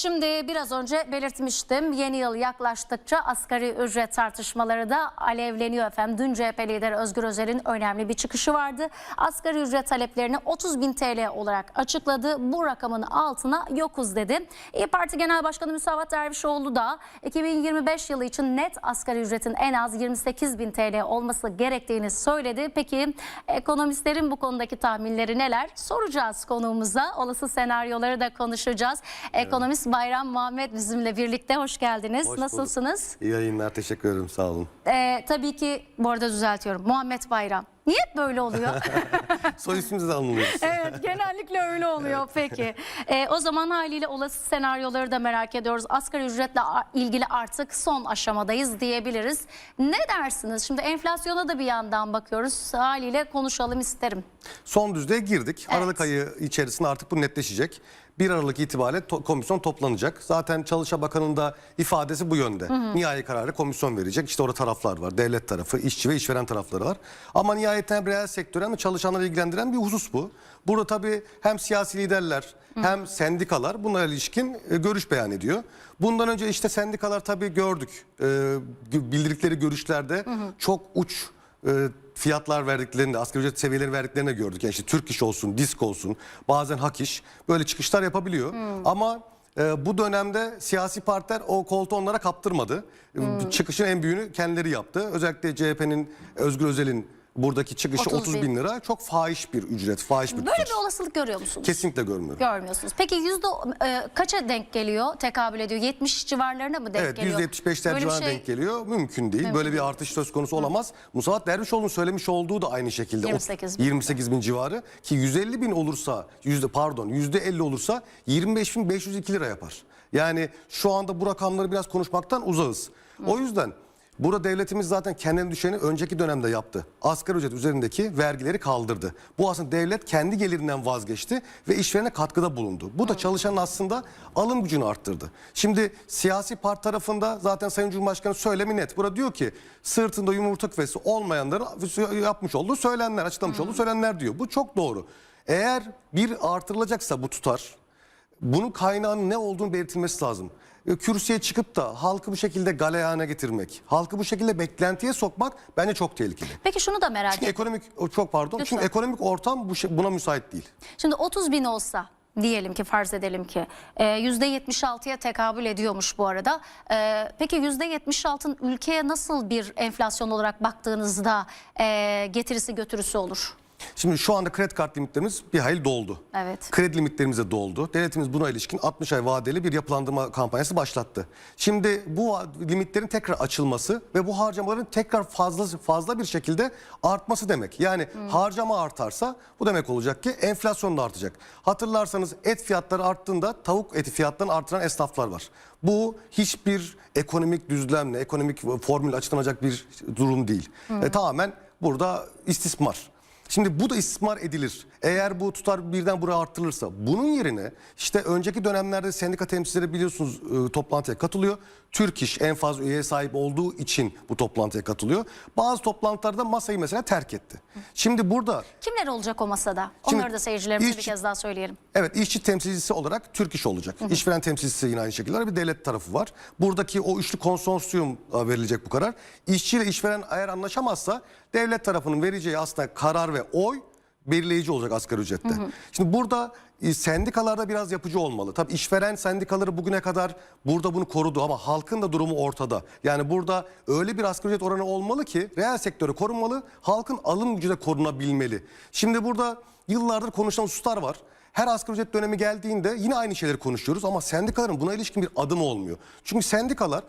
şimdi biraz önce belirtmiştim. Yeni yıl yaklaştıkça asgari ücret tartışmaları da alevleniyor efendim. Dün CHP lideri Özgür Özel'in önemli bir çıkışı vardı. Asgari ücret taleplerini 30 bin TL olarak açıkladı. Bu rakamın altına yokuz dedi. İyi Parti Genel Başkanı Müsavat Dervişoğlu da 2025 yılı için net asgari ücretin en az 28 bin TL olması gerektiğini söyledi. Peki ekonomistlerin bu konudaki tahminleri neler? Soracağız konuğumuza. Olası senaryoları da konuşacağız. Ekonomist Bayram Muhammed bizimle birlikte. Hoş geldiniz. Hoş bulduk. Nasılsınız? İyi yayınlar teşekkür ederim sağ olun. Ee, tabii ki bu arada düzeltiyorum. Muhammed Bayram. Niye böyle oluyor? Soy ismimizi de anlıyoruz. evet genellikle öyle oluyor peki. Ee, o zaman haliyle olası senaryoları da merak ediyoruz. Asgari ücretle ilgili artık son aşamadayız diyebiliriz. Ne dersiniz? Şimdi enflasyona da bir yandan bakıyoruz. Haliyle konuşalım isterim. Son düzlüğe girdik. Evet. Aralık ayı içerisinde artık bu netleşecek. 1 Aralık itibariyle to- komisyon toplanacak. Zaten Çalışma Bakanı'nın da ifadesi bu yönde. Nihai kararı komisyon verecek. İşte orada taraflar var. Devlet tarafı, işçi ve işveren tarafları var. Ama nihayetinde reel sektörü hem çalışanları ilgilendiren bir husus bu. Burada tabii hem siyasi liderler hem sendikalar bunlara ilişkin e, görüş beyan ediyor. Bundan önce işte sendikalar tabii gördük. E, bildirdikleri görüşlerde çok uç e, fiyatlar verdiklerini, asgari ücret seviyeleri verdiklerini gördük. Yani işte Türk İş olsun, Disk olsun, bazen Hak İş böyle çıkışlar yapabiliyor. Ama e, bu dönemde siyasi partiler o koltuğu onlara kaptırmadı. E, Çıkışın en büyüğünü kendileri yaptı. Özellikle CHP'nin Özgür Özel'in buradaki çıkışı 30 30 bin. bin lira çok fahiş bir ücret, fahiş bir Böyle tutar. bir olasılık görüyor musunuz? Kesinlikle görmüyorum. Görmüyorsunuz. Peki yüzde e, kaça denk geliyor? Tekabül ediyor. 70 civarlarına mı denk Evet geliyor? %75'ler Böyle bir civarına şey- denk geliyor. Mümkün değil. Böyle bir artış söz konusu olamaz. Musavat Dervişoğlu'nun söylemiş olduğu da aynı şekilde. O 28 bin. 28 bin civarı ki 150 bin olursa yüzde pardon yüzde 50 olursa 25 bin 502 lira yapar. Yani şu anda bu rakamları biraz konuşmaktan uzağız. O yüzden Burada devletimiz zaten kendine düşeni önceki dönemde yaptı. Asgari ücret üzerindeki vergileri kaldırdı. Bu aslında devlet kendi gelirinden vazgeçti ve işverene katkıda bulundu. Bu da çalışanın aslında alım gücünü arttırdı. Şimdi siyasi parti tarafında zaten Sayın Cumhurbaşkanı söylemi net. Burada diyor ki sırtında yumurta küfesi olmayanların yapmış olduğu söylenenler, açıklamış olduğu söylenenler diyor. Bu çok doğru. Eğer bir artırılacaksa bu tutar bunun kaynağının ne olduğunu belirtilmesi lazım. E, Kürsüye çıkıp da halkı bu şekilde galeyana getirmek, halkı bu şekilde beklentiye sokmak bence çok tehlikeli. Peki şunu da merak Çünkü ediyorum. ekonomik, çok pardon, Lütfen. çünkü ekonomik ortam bu şey- buna müsait değil. Şimdi 30 bin olsa diyelim ki farz edelim ki e, %76'ya tekabül ediyormuş bu arada. E, peki %76'ın ülkeye nasıl bir enflasyon olarak baktığınızda e, getirisi götürüsü olur? Şimdi şu anda kredi kart limitlerimiz bir hayli doldu. Evet. Kredi limitlerimiz de doldu. Devletimiz buna ilişkin 60 ay vadeli bir yapılandırma kampanyası başlattı. Şimdi bu limitlerin tekrar açılması ve bu harcamaların tekrar fazla fazla bir şekilde artması demek. Yani harcama artarsa bu demek olacak ki enflasyon da artacak. Hatırlarsanız et fiyatları arttığında tavuk eti fiyatlarını artıran esnaflar var. Bu hiçbir ekonomik düzlemle, ekonomik formül açıklanacak bir durum değil. E, tamamen burada istismar. Şimdi bu da istismar edilir. Eğer bu tutar birden buraya arttırılırsa bunun yerine işte önceki dönemlerde sendika temsilcileri biliyorsunuz e, toplantıya katılıyor. Türk İş en fazla üyeye sahip olduğu için bu toplantıya katılıyor. Bazı toplantılarda masayı mesela terk etti. Şimdi burada Kimler olacak o masada? Şimdi Onları da seyircilerimize bir kez daha söyleyelim. Evet işçi temsilcisi olarak Türk İş olacak. İşveren temsilcisi yine aynı şekilde. Bir devlet tarafı var. Buradaki o üçlü konsorsiyum e, verilecek bu karar. İşçi ile işveren eğer anlaşamazsa devlet tarafının vereceği aslında karar ve oy belirleyici olacak asgari ücrette. Şimdi burada e, sendikalarda biraz yapıcı olmalı. Tabii işveren sendikaları bugüne kadar burada bunu korudu ama halkın da durumu ortada. Yani burada öyle bir asgari ücret oranı olmalı ki reel sektörü korunmalı, halkın alım gücü de korunabilmeli. Şimdi burada yıllardır konuşulan hususlar var. Her asgari ücret dönemi geldiğinde yine aynı şeyleri konuşuyoruz ama sendikaların buna ilişkin bir adım olmuyor. Çünkü sendikalar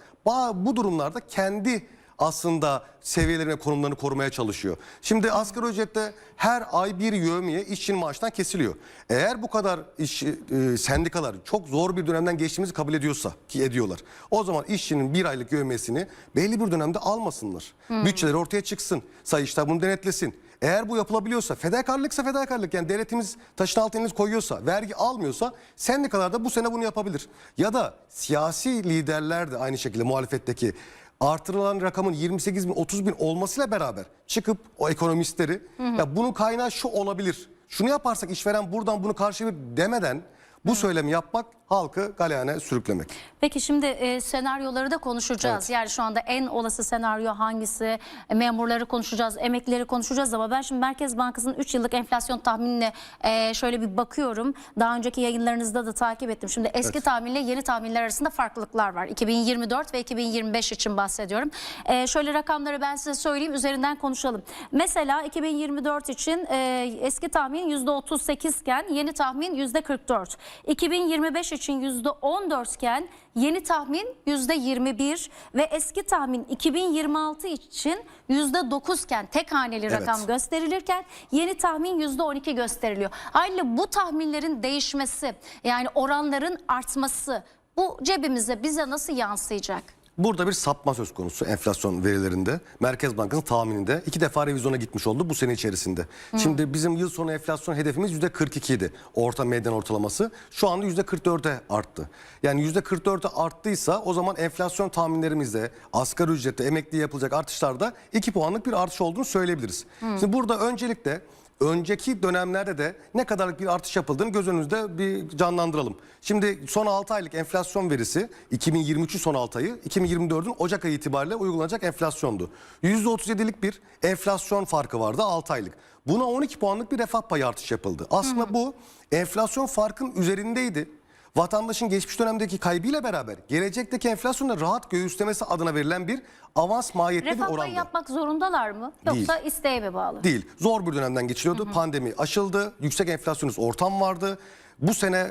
bu durumlarda kendi aslında seviyelerini konumlarını korumaya çalışıyor. Şimdi asgari ücrette her ay bir yövmiye işçinin maaştan kesiliyor. Eğer bu kadar iş, e, sendikalar çok zor bir dönemden geçtiğimizi kabul ediyorsa ki ediyorlar. O zaman işçinin bir aylık yövmiyesini belli bir dönemde almasınlar. Bütçeleri ortaya çıksın. Sayıştay bunu denetlesin. Eğer bu yapılabiliyorsa, fedakarlıksa fedakarlık yani devletimiz taşın altına koyuyorsa, vergi almıyorsa sendikalar da bu sene bunu yapabilir. Ya da siyasi liderler de aynı şekilde muhalefetteki artırılan rakamın 28 bin 30 bin olmasıyla beraber çıkıp o ekonomistleri ya bunun kaynağı şu olabilir. Şunu yaparsak işveren buradan bunu karşılayabilir demeden bu söylemi yapmak halkı galeyana sürüklemek. Peki şimdi e, senaryoları da konuşacağız. Yani şu anda en olası senaryo hangisi? E, memurları konuşacağız, emeklileri konuşacağız ama ben şimdi Merkez Bankası'nın 3 yıllık enflasyon tahminine e, şöyle bir bakıyorum. Daha önceki yayınlarınızda da takip ettim. Şimdi eski tahminle yeni tahminler arasında farklılıklar var. 2024 ve 2025 için bahsediyorum. E, şöyle rakamları ben size söyleyeyim üzerinden konuşalım. Mesela 2024 için e, eski tahmin %38 iken yeni tahmin %44. 2025 için %14 iken yeni tahmin %21 ve eski tahmin 2026 için %9 iken tek haneli Evet. rakam gösterilirken yeni tahmin %12 gösteriliyor. Haliyle bu tahminlerin değişmesi yani oranların artması bu cebimize bize nasıl yansıyacak? Burada bir sapma söz konusu enflasyon verilerinde. Merkez Bankası'nın tahmininde iki defa revizyona gitmiş oldu bu sene içerisinde. Şimdi bizim yıl sonu enflasyon hedefimiz %42 idi. Orta medyan ortalaması. Şu anda %44'e arttı. Yani %44'e arttıysa o zaman enflasyon tahminlerimizde asgari ücrette emekliye yapılacak artışlarda 2 puanlık bir artış olduğunu söyleyebiliriz. Şimdi burada öncelikle önceki dönemlerde de ne kadarlık bir artış yapıldığını göz önünüzde bir canlandıralım. Şimdi son 6 aylık enflasyon verisi 2023'ün son 6 ayı 2024'ün Ocak ayı itibariyle uygulanacak enflasyondu. %37'lik bir enflasyon farkı vardı 6 aylık. Buna 12 puanlık bir refah payı artış yapıldı. Aslında bu enflasyon farkın üzerindeydi. Vatandaşın geçmiş dönemdeki kaybıyla beraber gelecekteki enflasyonu da rahat göğüslemesi adına verilen bir avans mahiyetli bir Refah payı orandı. yapmak zorundalar mı? Yoksa isteğe mi bağlı? Değil. Zor bir dönemden geçiliyordu. Pandemi aşıldı. Yüksek enflasyonist ortam vardı. Bu sene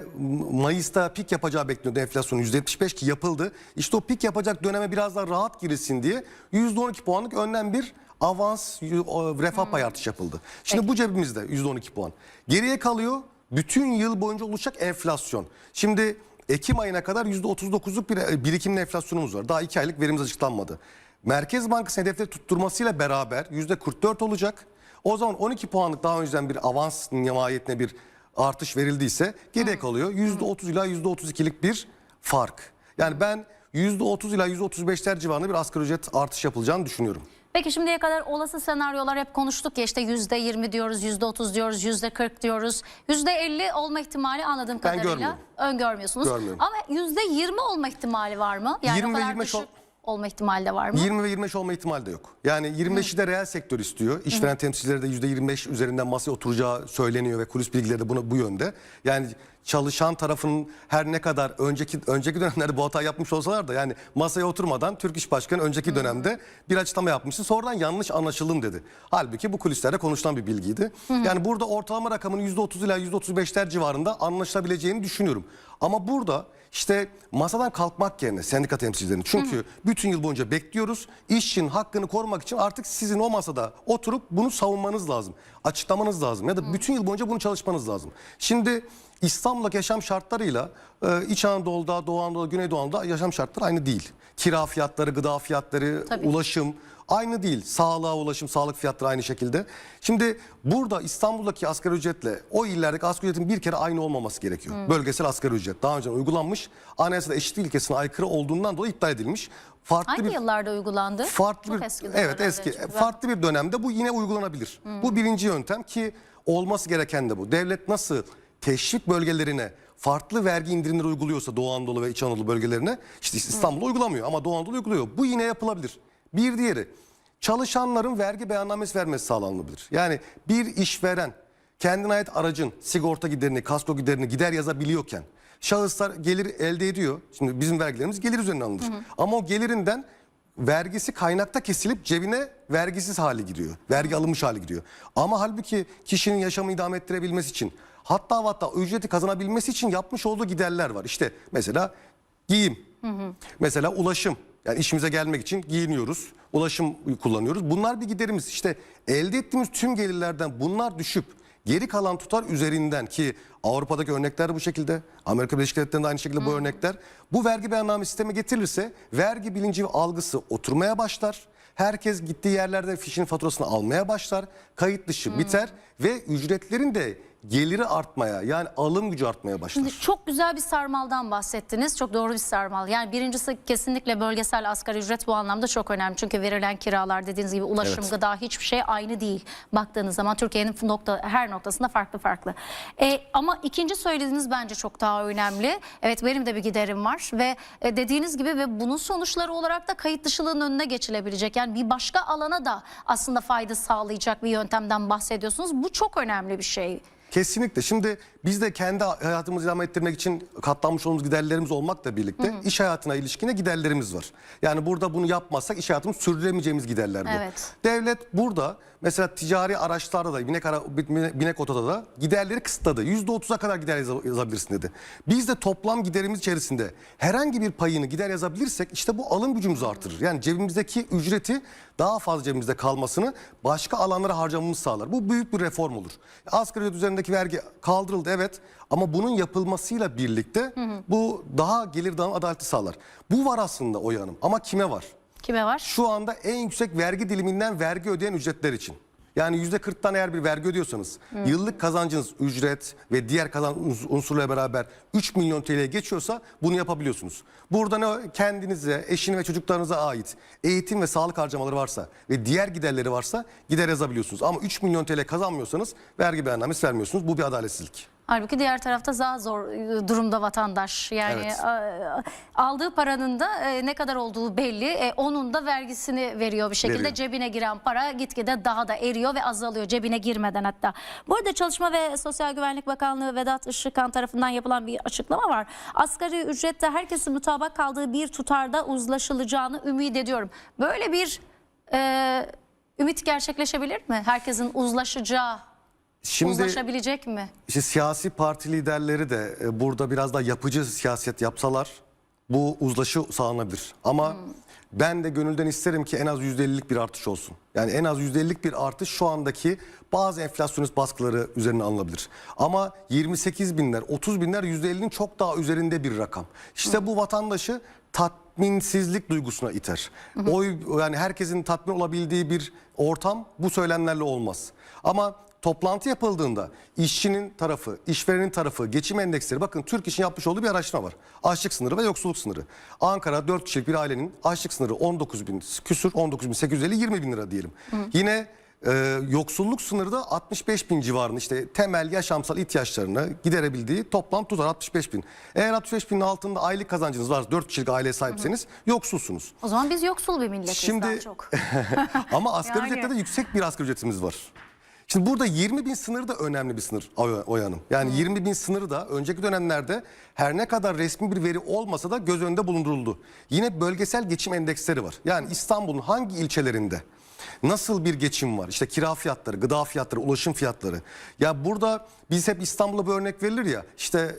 Mayıs'ta pik yapacağı bekleniyordu enflasyon %75 ki yapıldı. İşte o pik yapacak döneme biraz daha rahat girilsin diye %12 puanlık önden bir avans refah payı artış yapıldı. Şimdi bu cebimizde %12 puan. Geriye kalıyor bütün yıl boyunca oluşacak enflasyon. Şimdi Ekim ayına kadar %39'luk bir e, birikimli enflasyonumuz var. Daha 2 aylık verimiz açıklanmadı. Merkez Bankası hedefleri tutturmasıyla beraber %44 olacak. O zaman 12 puanlık daha önceden bir avans nihayetine bir artış verildiyse geriye kalıyor %30 ila %32'lik bir fark. Yani ben %30 ila %35'ler civarında bir asgari ücret artış yapılacağını düşünüyorum. Peki şimdiye kadar olası senaryolar hep konuştuk ya işte yüzde yirmi diyoruz, yüzde otuz diyoruz, yüzde kırk diyoruz. Yüzde elli olma ihtimali anladığım Ben kadarıyla görmüyorum. öngörmüyorsunuz. Görmüyorum. Ama yüzde yirmi olma ihtimali var mı? Yani 20 o ve kadar 25 ol- düşük olma ihtimali de var mı? 20 ve 25 olma ihtimali de yok. Yani 25'i de reel sektör istiyor. İşveren temsilcileri de %25 üzerinden masaya oturacağı söyleniyor ve kulis bilgileri de bunu bu yönde. Yani çalışan tarafının her ne kadar önceki önceki dönemlerde bu hata yapmış olsalar da yani masaya oturmadan Türk İş Başkanı önceki dönemde bir açıklama yapmıştı. Sonradan yanlış anlaşıldım dedi. Halbuki bu kulislerde konuşulan bir bilgiydi. Yani burada ortalama rakamın %30 ila %35'ler civarında anlaşılabileceğini düşünüyorum. Ama burada işte masadan kalkmak yerine sendika temsilcilerinin çünkü bütün yıl boyunca bekliyoruz. İşçinin hakkını korumak için artık sizin o masada oturup bunu savunmanız lazım. Açıklamanız lazım ya da bütün yıl boyunca bunu çalışmanız lazım. Şimdi İstanbul'daki yaşam şartlarıyla e, İç Anadolu'da, Doğu Anadolu, Güneydoğu Anadolu'da yaşam şartları aynı değil. Kira fiyatları, gıda fiyatları, Tabii. ulaşım aynı değil. Sağlığa ulaşım, sağlık fiyatları aynı şekilde. Şimdi burada İstanbul'daki asgari ücretle o illerdeki asgari ücretin bir kere aynı olmaması gerekiyor. Bölgesel asgari ücret daha önce uygulanmış. Anayasada eşitlik ilkesine aykırı olduğundan dolayı iptal edilmiş. Farklı Hangi bir yıllarda uygulandı? farklı Çok bir eski evet eski çünkü farklı bir dönemde bu yine uygulanabilir. Bu birinci yöntem ki olması gereken de bu. Devlet nasıl teşvik bölgelerine farklı vergi indirimleri uyguluyorsa Doğu Anadolu ve İç Anadolu bölgelerine işte İstanbul uygulamıyor ama Doğu Anadolu uyguluyor. Bu yine yapılabilir. Bir diğeri çalışanların vergi beyannamesi vermesi sağlanabilir. Yani bir işveren kendine ait aracın sigorta giderini, kasko giderini gider yazabiliyorken şahıslar gelir elde ediyor. Şimdi bizim vergilerimiz gelir üzerinden alınır. Ama o gelirinden vergisi kaynakta kesilip cebine vergisiz hali giriyor. Vergi alınmış hali giriyor. Ama halbuki kişinin yaşamını idame ettirebilmesi için hatta hatta ücreti kazanabilmesi için yapmış olduğu giderler var. İşte mesela giyim, mesela ulaşım. Yani işimize gelmek için giyiniyoruz, ulaşım kullanıyoruz. Bunlar bir giderimiz. İşte elde ettiğimiz tüm gelirlerden bunlar düşüp geri kalan tutar üzerinden ki Avrupa'daki örnekler bu şekilde. Amerika Birleşik Devletleri'nde aynı şekilde bu örnekler. Bu vergi beyanname sistemi getirilirse vergi bilinci ve algısı oturmaya başlar. Herkes gittiği yerlerde fişin faturasını almaya başlar. Kayıt dışı biter ve ücretlerin de geliri artmaya yani alım gücü artmaya başlar. Şimdi çok güzel bir sarmaldan bahsettiniz. Çok doğru bir sarmal. Yani birincisi kesinlikle bölgesel asgari ücret bu anlamda çok önemli. Çünkü verilen kiralar dediğiniz gibi ulaşım, Evet. gıda hiçbir şey aynı değil. Baktığınız zaman Türkiye'nin nokta, her noktasında farklı farklı. E, ama ikinci söylediğiniz bence çok daha önemli. Evet benim de bir giderim var ve e, dediğiniz gibi ve bunun sonuçları olarak da kayıt dışılığın önüne geçilebilecek. Yani bir başka alana da aslında fayda sağlayacak bir yöntemden bahsediyorsunuz. Bu çok önemli bir şey. Kesinlikle. Şimdi biz de kendi hayatımızı idame ettirmek için katlanmış olduğumuz giderlerimiz olmakla birlikte iş hayatına ilişkine giderlerimiz var. Yani burada bunu yapmazsak iş hayatımız sürdüremeyeceğimiz giderler bu. Evet. Devlet burada mesela ticari araçlarda da binek, ara, binek otoda da giderleri kısıtladı. %30'a kadar gider yaz- yazabilirsin dedi. Biz de toplam giderimiz içerisinde herhangi bir payını gider yazabilirsek işte bu alım gücümüzü artırır. Yani cebimizdeki ücreti daha fazla cebimizde kalmasını başka alanlara harcamamız sağlar. Bu büyük bir reform olur. Asgari ücret üzerindeki vergi kaldırıldı evet ama bunun yapılmasıyla birlikte bu daha gelir dağılım adaleti sağlar. Bu var aslında o yanım ama kime var? Kime var? Şu anda en yüksek vergi diliminden vergi ödeyen ücretler için. Yani yüzde 40'tan eğer bir vergi ödüyorsanız yıllık kazancınız ücret ve diğer kazanç uns- unsurlarla beraber 3 milyon TL'ye geçiyorsa bunu yapabiliyorsunuz. Burada ne kendinize, eşine ve çocuklarınıza ait eğitim ve sağlık harcamaları varsa ve diğer giderleri varsa gider yazabiliyorsunuz. Ama 3 milyon TL kazanmıyorsanız vergi beyannamesi vermiyorsunuz. Bu bir adaletsizlik. Halbuki diğer tarafta daha zor e, durumda vatandaş. Yani Evet. aldığı paranın da e, ne kadar olduğu belli. E, onun da vergisini veriyor bir şekilde. Veriyor. Cebine giren para gitgide daha da eriyor ve azalıyor cebine girmeden hatta. Bu arada Çalışma ve Sosyal Güvenlik Bakanlığı Vedat Işıkhan tarafından yapılan bir açıklama var. Asgari ücrette herkesin mutabak kaldığı bir tutarda uzlaşılacağını ümit ediyorum. Böyle bir e, ümit gerçekleşebilir mi? Herkesin uzlaşacağı, Şimdi uzlaşabilecek mi? İşte siyasi parti liderleri de e, burada biraz daha yapıcı siyaset yapsalar bu uzlaşı sağlanabilir. Ama ben de gönülden isterim ki en az %50'lik bir artış olsun. Yani en az %50'lik bir artış şu andaki bazı enflasyonist baskıları üzerine alınabilir. Ama 28 binler, 30 binler %50'nin çok daha üzerinde bir rakam. İşte bu vatandaşı tatminsizlik duygusuna iter. Oy yani herkesin tatmin olabildiği bir ortam bu söylemlerle olmaz. Ama toplantı yapıldığında işçinin tarafı, işverenin tarafı, geçim endeksleri bakın Türk İş'in yapmış olduğu bir araştırma var. Açlık sınırı ve yoksulluk sınırı. Ankara 4 kişilik bir ailenin açlık sınırı 19 bin küsür 19 bin 850 20 bin lira diyelim. Yine e, yoksulluk sınırı da 65 bin civarında işte temel yaşamsal ihtiyaçlarını giderebildiği toplam tutar 65 bin. Eğer 65 binin altında aylık kazancınız varsa 4 kişilik aileye sahipseniz yoksulsunuz. O zaman biz yoksul bir milletiz Şimdi- daha çok. Ama asgari Yani. ücrette de yüksek bir asgari ücretimiz var. Şimdi burada 20 bin sınırı da önemli bir sınır Oya Hanım. Yani 20 bin sınırı da önceki dönemlerde her ne kadar resmi bir veri olmasa da göz önünde bulunduruldu. Yine bölgesel geçim endeksleri var. Yani İstanbul'un hangi ilçelerinde nasıl bir geçim var? İşte kira fiyatları, gıda fiyatları, ulaşım fiyatları. Ya burada biz hep İstanbul'a bir örnek verilir ya. İşte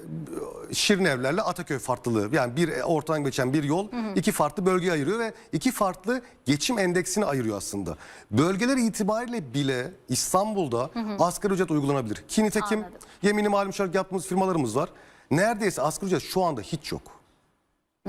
Şirinevlerle Ataköy farklılığı. Yani bir ortadan geçen bir yol iki farklı bölgeye ayırıyor ve iki farklı geçim endeksini ayırıyor aslında. Bölgeler itibariyle bile İstanbul'da asgari ücret uygulanabilir. Ki nitekim Anladım. yemini malum müşterek yaptığımız firmalarımız var. Neredeyse asgari ücret şu anda hiç yok.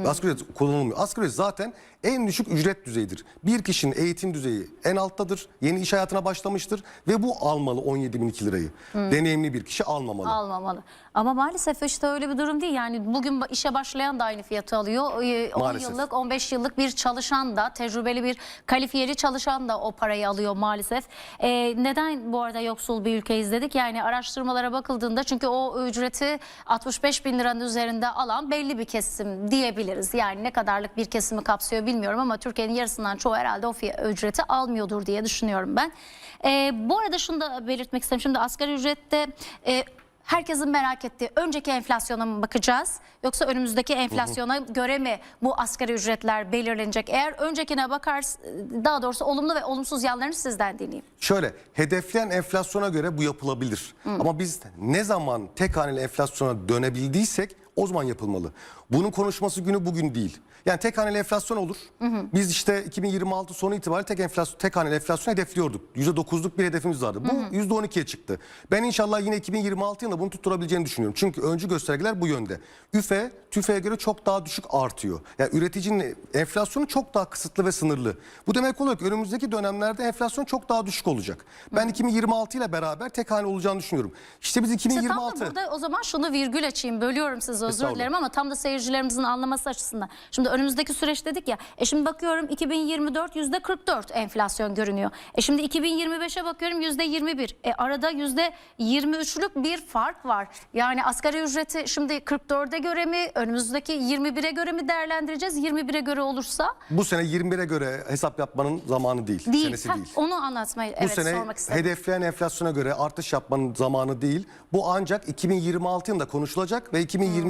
Asgari ücret kullanılmıyor. Asgari ücret zaten en düşük ücret düzeyidir. Bir kişinin eğitim düzeyi en alttadır. Yeni iş hayatına başlamıştır ve bu almalı 17 bin iki lirayı. Deneyimli bir kişi almamalı. Almamalı. Ama maalesef işte öyle bir durum değil. Yani bugün işe başlayan da aynı fiyatı alıyor. Ee, 10 Maalesef. yıllık, 15 yıllık bir çalışan da, tecrübeli bir kalifiyeli çalışan da o parayı alıyor maalesef. Ee, neden bu arada yoksul bir ülkeyiz dedik? Yani araştırmalara bakıldığında çünkü o ücreti 65 bin liranın üzerinde alan belli bir kesim diyebiliriz. Yani ne kadarlık bir kesimi kapsıyor bilmiyorum ama Türkiye'nin yarısından çoğu herhalde o ücreti almıyordur diye düşünüyorum ben. Ee, bu arada şunu da belirtmek istedim. Şimdi asgari ücrette... e, Herkesin merak ettiği önceki enflasyona mı bakacağız yoksa önümüzdeki enflasyona göre mi bu asgari ücretler belirlenecek? Eğer öncekine bakars daha doğrusu olumlu ve olumsuz yanlarını sizden dinleyeyim. Şöyle hedefleyen enflasyona göre bu yapılabilir. Ama biz ne zaman tek haneli enflasyona dönebildiysek o zaman yapılmalı. Bunun konuşması günü bugün değil. Yani tek haneli enflasyon olur. Biz işte 2026 sonu itibariyle tek enflasyon tek haneli enflasyon hedefliyorduk. %9'luk bir hedefimiz vardı. Bu %12'ye çıktı. Ben inşallah yine 2026 yılında bunu tutturabileceğini düşünüyorum. Çünkü öncü göstergeler bu yönde. üfe TÜFE'ye göre çok daha düşük artıyor. Yani üreticinin enflasyonu çok daha kısıtlı ve sınırlı. Bu demek oluyor ki önümüzdeki dönemlerde enflasyon çok daha düşük olacak. Ben 2026 ile beraber tek hane olacağını düşünüyorum. İşte biz İşte tam 2026 da burada o zaman şunu virgül açayım. Bölüyorum sizi özür Estağfurullah. dilerim ama tam da seyircilerimizin anlaması açısından. Şimdi önümüzdeki süreç dedik ya. E şimdi bakıyorum 2024 yüzde 44 enflasyon görünüyor. E şimdi 2025'e bakıyorum yüzde 21. E arada yüzde 23'lük bir fark var. Yani asgari ücreti şimdi 44'e göre mi önümüzdeki 21'e göre mi değerlendireceğiz? 21'e göre olursa bu sene 21'e göre hesap yapmanın zamanı değil. değil. Senesi Heh, değil. Onu anlatmayı Bu evet sene sormak istedim. hedefleyen enflasyona göre artış yapmanın zamanı değil. Bu ancak 2026 yılında konuşulacak ve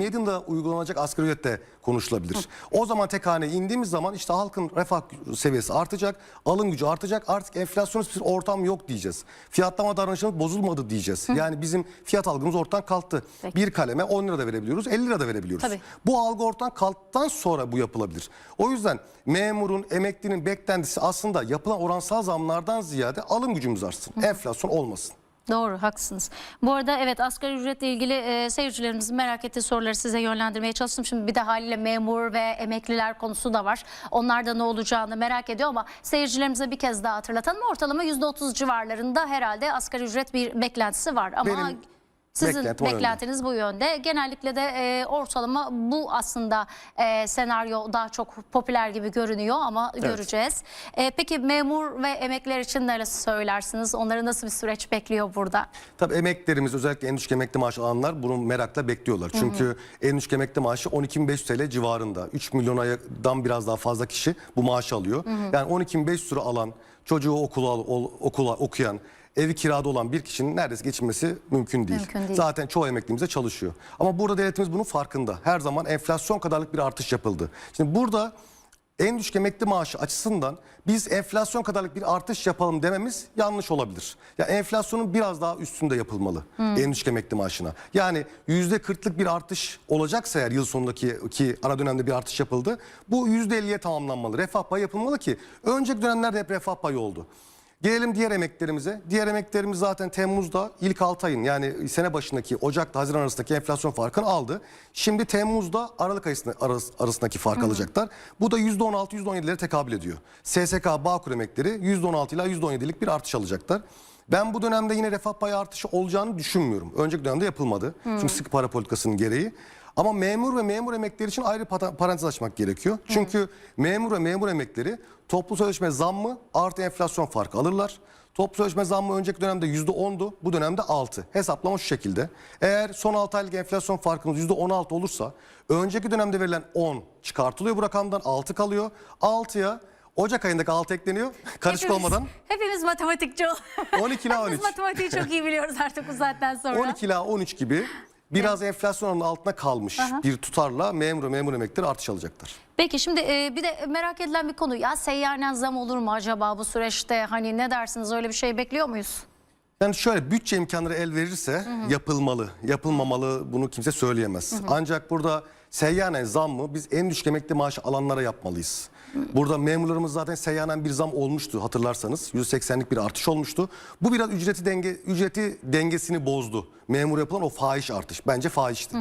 2027 yılında uygulanacak asgari ücrette konuşulabilir. O zaman tek hane indiğimiz zaman işte halkın refah seviyesi artacak, alım gücü artacak. Artık enflasyonist bir ortam yok diyeceğiz. Fiyatlama davranışımız bozulmadı diyeceğiz. Yani bizim fiyat algımız ortadan kalktı. Peki. Bir kaleme 10 lira da verebiliyoruz, 50 lira da verebiliyoruz. Tabii. Bu algı ortadan kalktıktan sonra bu yapılabilir. O yüzden memurun, emeklinin beklentisi aslında yapılan oransal zamlardan ziyade alım gücümüz artsın. Enflasyon olmasın. Doğru haklısınız. Bu arada evet asgari ücretle ilgili e, seyircilerimizin merak ettiği soruları size yönlendirmeye çalıştım. Şimdi bir de haliyle memur ve emekliler konusu da var. Onlar da ne olacağını merak ediyor ama seyircilerimize bir kez daha hatırlatalım. Ortalama %30 civarlarında herhalde asgari ücret bir beklentisi var. Ama Benim sizin yönde. beklentiniz bu yönde. Genellikle de e, ortalama bu aslında e, senaryo daha çok popüler gibi görünüyor ama göreceğiz. E, peki memur ve emekliler için neler söylersiniz? Onları nasıl bir süreç bekliyor burada? Tabii emeklerimiz özellikle en düşük emekli maaşı alanlar bunu merakla bekliyorlar. Çünkü en düşük emekli maaşı 12.500 TL civarında. 3 milyondan biraz daha fazla kişi bu maaşı alıyor. Yani 12.500 lira alan, çocuğu okula, okula okuyan, evi kirada olan bir kişinin neredeyse geçinmesi mümkün değil. Mümkün değil. Zaten çoğu emeklimiz de çalışıyor. Ama burada devletimiz bunun farkında. Her zaman enflasyon kadarlık bir artış yapıldı. Şimdi burada en düşük emekli maaşı açısından biz enflasyon kadarlık bir artış yapalım dememiz yanlış olabilir. Ya enflasyonun biraz daha üstünde yapılmalı en düşük emekli maaşına. Yani yüzde kırklık bir artış olacaksa eğer yıl sonundaki ki ara dönemde bir artış yapıldı. Bu yüzde elliye tamamlanmalı. Refah payı yapılmalı ki önceki dönemlerde hep refah payı oldu. Gelelim diğer emeklerimize. Diğer emeklerimiz zaten Temmuz'da ilk 6 ayın yani sene başındaki Ocak'ta Haziran arasındaki enflasyon farkını aldı. Şimdi Temmuz'da Aralık ayısında- arası- arasındaki fark alacaklar. Bu da %16 %17'lere tekabül ediyor. SSK Bağkur emekleri %16 ile %17'lik bir artış alacaklar. Ben bu dönemde yine refah payı artışı olacağını düşünmüyorum. Önceki dönemde yapılmadı. Çünkü sık para politikasının gereği. Ama memur ve memur emekleri için ayrı parantez açmak gerekiyor. Çünkü memur ve memur emekleri toplu sözleşme zammı artı enflasyon farkı alırlar. Toplu sözleşme zammı önceki dönemde %10'du, bu dönemde 6. Hesaplama şu şekilde. Eğer son 6 aylık enflasyon farkımız %16 olursa önceki dönemde verilen 10 çıkartılıyor bu rakamdan 6 kalıyor. 6'ya Ocak ayındaki 6 ekleniyor karışık Hepimiz- olmadan. Hepimiz matematikçi ol- 12 ila Hepimiz 13. matematiği çok iyi biliyoruz artık bu saatten sonra. 12 ila 13 gibi biraz enflasyonun altında kalmış bir tutarla memur memur emekleri artış alacaklar. Peki şimdi e, bir de merak edilen bir konu. Ya seyyanen zam olur mu acaba bu süreçte? Hani ne dersiniz öyle bir şey bekliyor muyuz? Yani şöyle bütçe imkanları el verirse yapılmalı. Yapılmamalı bunu kimse söyleyemez. Ancak burada seyyanen zammı biz en düşük emekli maaşı alanlara yapmalıyız. Burada memurlarımız zaten seyyanen bir zam olmuştu hatırlarsanız. %80'lik bir artış olmuştu. Bu biraz ücreti denge ücreti dengesini bozdu. Memur yapılan o fahiş artış. Bence fahişti.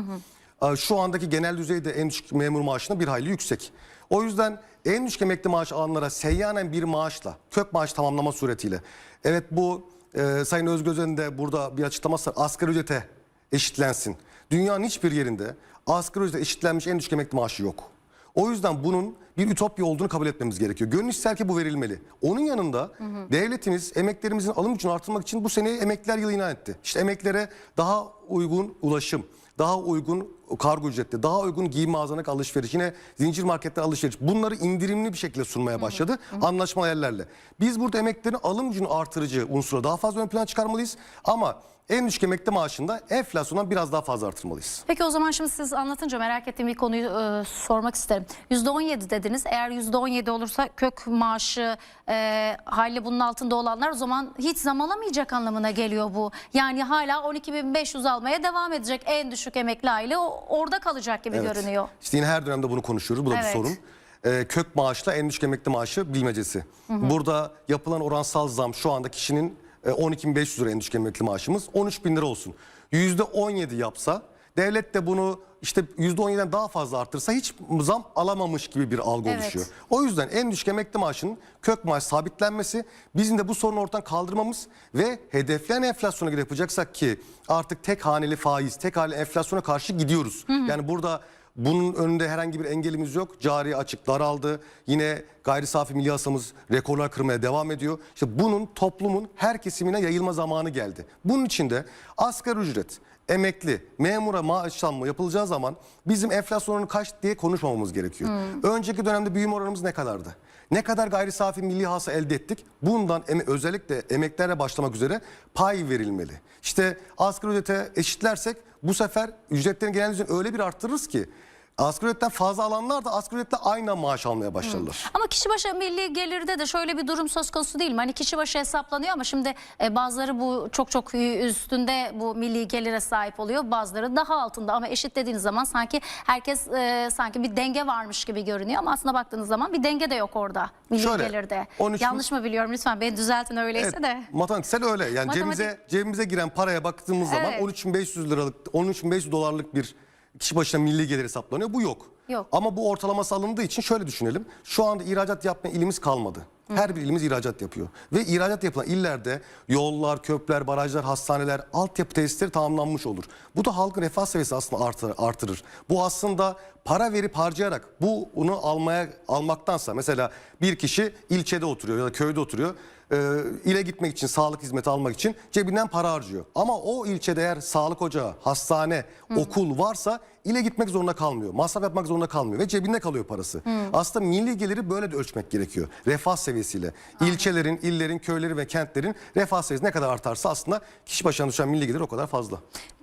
Ee, Şu andaki genel düzeyde en düşük memur maaşına bir hayli yüksek. O yüzden en düşük emekli maaş alanlara seyyanen bir maaşla, kök maaş tamamlama suretiyle. Evet bu e, Sayın Özgür Özel'in de burada bir açıklaması. Asgari ücrete eşitlensin. Dünyanın hiçbir yerinde asgari ücrete eşitlenmiş en düşük emekli maaşı yok. O yüzden bunun bir ütopya olduğunu kabul etmemiz gerekiyor. Gönül ki bu verilmeli. Onun yanında devletimiz emeklerimizin alım gücünü artırmak için bu seneyi emekliler yılı ilan etti. İşte emeklilere daha uygun ulaşım, daha uygun kargo ücretli, daha uygun giyim mağazanak alışveriş, yine zincir marketler alışveriş. Bunları indirimli bir şekilde sunmaya başladı anlaşma yerlerle. Biz burada emeklerin alım gücünü artırıcı unsura daha fazla ön plana çıkarmalıyız. Ama en düşük emekli maaşında enflasyondan biraz daha fazla artırmalıyız. Peki o zaman şimdi siz anlatınca merak ettiğim bir konuyu e, sormak isterim. %17 dediniz. Eğer %17 olursa kök maaşı e, hali bunun altında olanlar o zaman hiç zam alamayacak anlamına geliyor bu. Yani hala 12.500 almaya devam edecek en düşük emekli aile o orada kalacak gibi Evet. görünüyor. İşte yine her dönemde bunu konuşuyoruz. Bu da Evet. bir sorun. Ee, kök maaşla en düşük emekli maaşı bilmecesi. Burada yapılan oransal zam şu anda kişinin 12.500 lira en düşük emekli maaşımız 13.000 lira olsun. %17 yapsa devlet de bunu işte %17'den daha fazla arttırsa hiç zam alamamış gibi bir algı Evet. oluşuyor. O yüzden en düşük emekli maaşının kök maaş sabitlenmesi bizim de bu sorunu ortadan kaldırmamız ve hedeflenen enflasyona göre yapacaksak ki artık tek haneli faiz, tek haneli enflasyona karşı gidiyoruz. Yani burada bunun önünde herhangi bir engelimiz yok. Cari açık daraldı. Yine gayri safi milli hasamız rekorlar kırmaya devam ediyor. İşte bunun toplumun her kesimine yayılma zamanı geldi. Bunun için de asgari ücret, emekli, memura maaş zammı yapılacağı zaman bizim enflasyon oranı kaç diye konuşmamamız gerekiyor. Önceki dönemde büyüme oranımız ne kadardı? Ne kadar gayri safi milli hasa elde ettik? Bundan eme- özellikle emeklerle başlamak üzere pay verilmeli. İşte asgari ücrete eşitlersek bu sefer ücretlerin genel düzeyini öyle bir arttırırız ki asgari ücretten fazla alanlar da asgari ücretle aynı maaş almaya başlarlar. Ama kişi başı milli gelirde de şöyle bir durum söz konusu değil mi? Hani kişi başı hesaplanıyor ama şimdi e, bazıları bu çok çok üstünde bu milli gelire sahip oluyor. Bazıları daha altında ama eşit dediğiniz zaman sanki herkes e, sanki bir denge varmış gibi görünüyor ama aslında baktığınız zaman bir denge de yok orada milli Şöyle, gelirde. 13 Yanlış mı biliyorum lütfen beni düzeltin öyleyse Evet, de. matematiksel öyle. Yani Matematik- cebimize cebimize giren paraya baktığımız zaman Evet. 13.500 liralık 13.500 dolarlık bir kişi başına milli gelir hesaplanıyor. Bu yok. Yok. Ama bu ortalaması alındığı için şöyle düşünelim. Şu anda ihracat yapmayan ilimiz kalmadı. Her bir ilimiz ihracat yapıyor. Ve ihracat yapılan illerde yollar, köprüler, barajlar, hastaneler, altyapı tesisleri tamamlanmış olur. Bu da halkın refah seviyesi aslında artır, artırır. Bu aslında para verip harcayarak bu bunu almaya almaktansa mesela bir kişi ilçede oturuyor ya da köyde oturuyor. E, ile gitmek için, sağlık hizmeti almak için cebinden para harcıyor. Ama o ilçede eğer sağlık ocağı, hastane, okul varsa ile gitmek zorunda kalmıyor. Masraf yapmak zorunda kalmıyor ve cebinde kalıyor parası. Aslında milli geliri böyle de ölçmek gerekiyor. Refah seviyesiyle. İlçelerin, illerin, köylerin ve kentlerin refah seviyesi ne kadar artarsa aslında kişi başına düşen milli gelir o kadar fazla.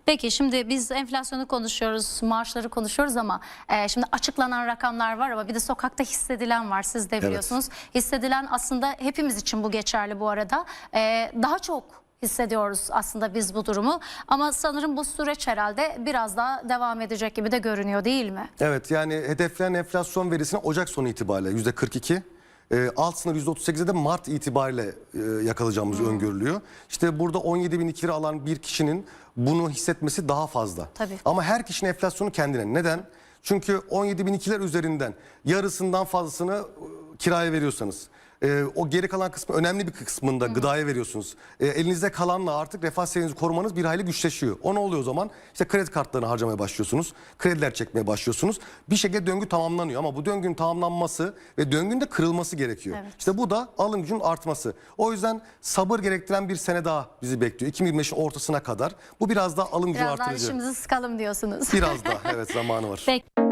Peki şimdi biz enflasyonu konuşuyoruz, maaşları konuşuyoruz ama e, şimdi açıklanan rakamlar var ama bir de sokakta hissedilen var. Siz de biliyorsunuz. Hissedilen aslında hepimiz için bu geçerli bu arada. E, daha çok hissediyoruz aslında biz bu durumu ama sanırım bu süreç herhalde biraz daha devam edecek gibi de görünüyor değil mi? Evet yani hedeflenen enflasyon verisine Ocak sonu itibariyle yüzde 42. E, alt sınır %38'e de Mart itibariyle e, yakalayacağımız öngörülüyor. İşte burada 17 bin lira alan bir kişinin bunu hissetmesi daha fazla. Tabii. Ama her kişinin enflasyonu kendine. Neden? Çünkü 17 bin ikiler üzerinden yarısından fazlasını e, kiraya veriyorsanız e, o geri kalan kısmı önemli bir kısmında gıdaya veriyorsunuz. E, elinizde kalanla artık refah seviyenizi korumanız bir hayli güçleşiyor. O ne oluyor o zaman? İşte kredi kartlarını harcamaya başlıyorsunuz. Krediler çekmeye başlıyorsunuz. Bir şekilde döngü tamamlanıyor ama bu döngünün tamamlanması ve döngünün de kırılması gerekiyor. Evet. İşte bu da alım gücünün artması. O yüzden sabır gerektiren bir sene daha bizi bekliyor. 2025'in ortasına kadar. Bu biraz daha alım gücünü Biraz daha artırıcı. işimizi sıkalım diyorsunuz. Biraz daha evet zamanı var. Peki.